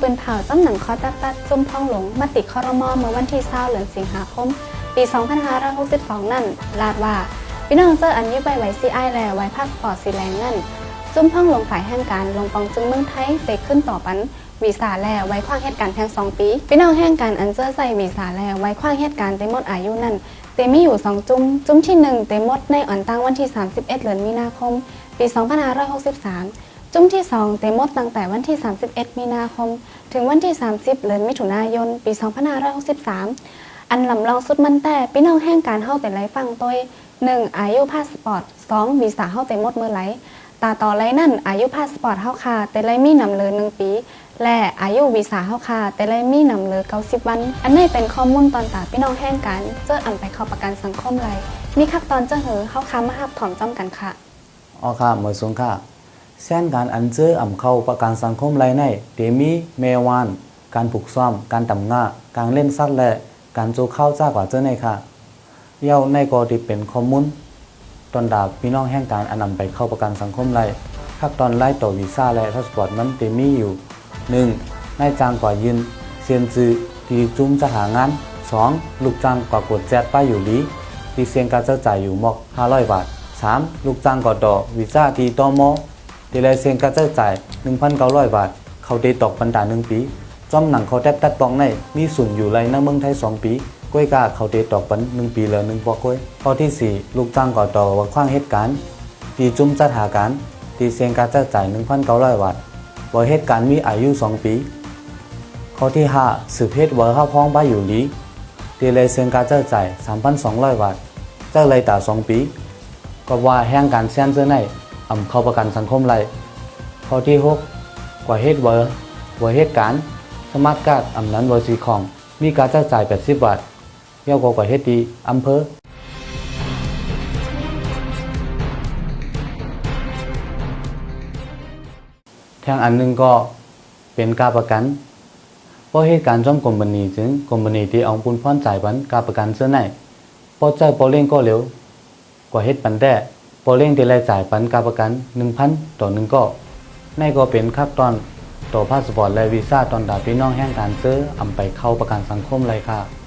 เป็นเผ่าจำหนังคอตัดตัดจุ่มพ่องหลงมติคอรมอเมื่อวันที่20เดือนสิงหาคม ปี 2562 นั่น ลาดว่า พี่น้องเจออันยี่ใบไหวซีไอแลไว้พาสปอร์ตสีแรงนั่นจุ่มพ่องหลงฝ่ายแห่งการลงปองจึงเมืองไทยเตะขึ้นต่อปันวีซ่าแลไว้ขว้างเหตุการณ์แทงสองปี พี่น้องแห่งการอันเจอใส่วีซ่าแลไว้ขว้างเหตุการณ์เต็มหมดอายุนั่นเตมีอยู่2จุ้มจุ้มที่1เต็มดในอ่อนตั้งวันที่ 31 เดือนมีนาคม ปี 2563 จุ้มที่ 2 เตมดตั้งแต่วันที่ 31 มีนาคม ถึงวันที่ 30เดือนมิถุนายน ปี2563 อันลำลองสุดมันแต่พี่น้องแห่งการเข้าแต่ไรฟังตัวหนึ่งอายุพาสปอร์ตสองวีซ่าเข้าแต่มดเมื่อไหรตาต่อไรนั่นอายุพาสปอร์ตเข้าคาแต่ไรมีนำเลยหนึ่งปี และอายุวีซ่าเข้าคาแต่ไรมีนำเลยเก้าสิบวัน อันนี้เป็นข้อมูลตอนตาพี่น้องแห่งกันเจ้ออันไปเข้าประกันสังคมไรมีขั้นตอนเจอเหอเข้าค้ามาหับถอนจ้ำกันค่ะอ๋อค่ะหมวยสงค่ะ เส้นการอันเจออ่ำเข้าประกันสังคมไรในเตมีเมวาน การผูกซ้อม การตำง่าการเล่นซัดและการโจเข้าจ้ากว่าเจ้าในค่ะเย้าในกอที่เป็นข้อมูลตอนดาบพี่น้องแห่งการอันนำไปเข้าประกันสังคมไรขั้นตอนไล่ต่อวีซ่าและพาสปอร์ตมันเตมีอยู่ 1. นายจ้างกว่ายืนเซียนจือที่จุ้มจะหางาน 2. ลูกจ้างกว่ากดแจดป้ายอยู่ลีที่เซียงการเจ้าจ่ายอยู่หมอก500บาท 3. ลูกจ้างก่อต่อวีซ่าที่ตอมอ ทีไรเซียงการเจ้าจ่าย 1,900 บาท เขาได้ตกบรรดา1ปี จอมหนังเขาแทบตัดปองใน มีศูนอยู่ไรในเมืองไทย 2 ปีกล้วยกาเขาได้ตอกปัน1ปีแล้ว1ปอกกล้วยข้อที่ 4 ลูกจ้างก่อต่อว่าขว้างเหตุการณ์ที่จุ้มจัดหาการที่เซียงการเจ้าจ่าย 1,900 บาทว่าเหตุการณ์มีอายุ 2 ปี ข้อที่ 5 สืบเหตุว่าเข้าพ้องบ้าอยู่ลีตีเลยเซียงการเจ้าจ่าย 3,200 บาท เจ้าเลยตา2 ปี ก็ว่าแห่งการเซียนเจ้าใน อำเข้าประกันสังคมไรข้อที่ 6 กว่าเหตุว่าว่าเหตุการณ์สมาร์ทการ์ดอำนั้นวสีของ มีการจ้ายจ่าย 80 บาทเยาวกว่ากว่าเหตุดีอำเภอทางอันหนึงก็เป็นการประกันเพราะเหตุการณ์จอมกรมบันีจึงกรมบันนีที่เอาปุนพ่อนจ่ายบันการประกันเสื้อในพอใจพอเล่งก็เร็ว กว่าเหตุปันแต่ พอเร่งที่รายจ่ายปันการประกัน 1,000 ต่อหนึ่งก็ในก็เป็นขั้นตอนต่อพาสปอร์ตและวีซ่าตอนดาพี่น้องแห่งการซื้ออำไปเข้าประกันสังคมเลยค่ะ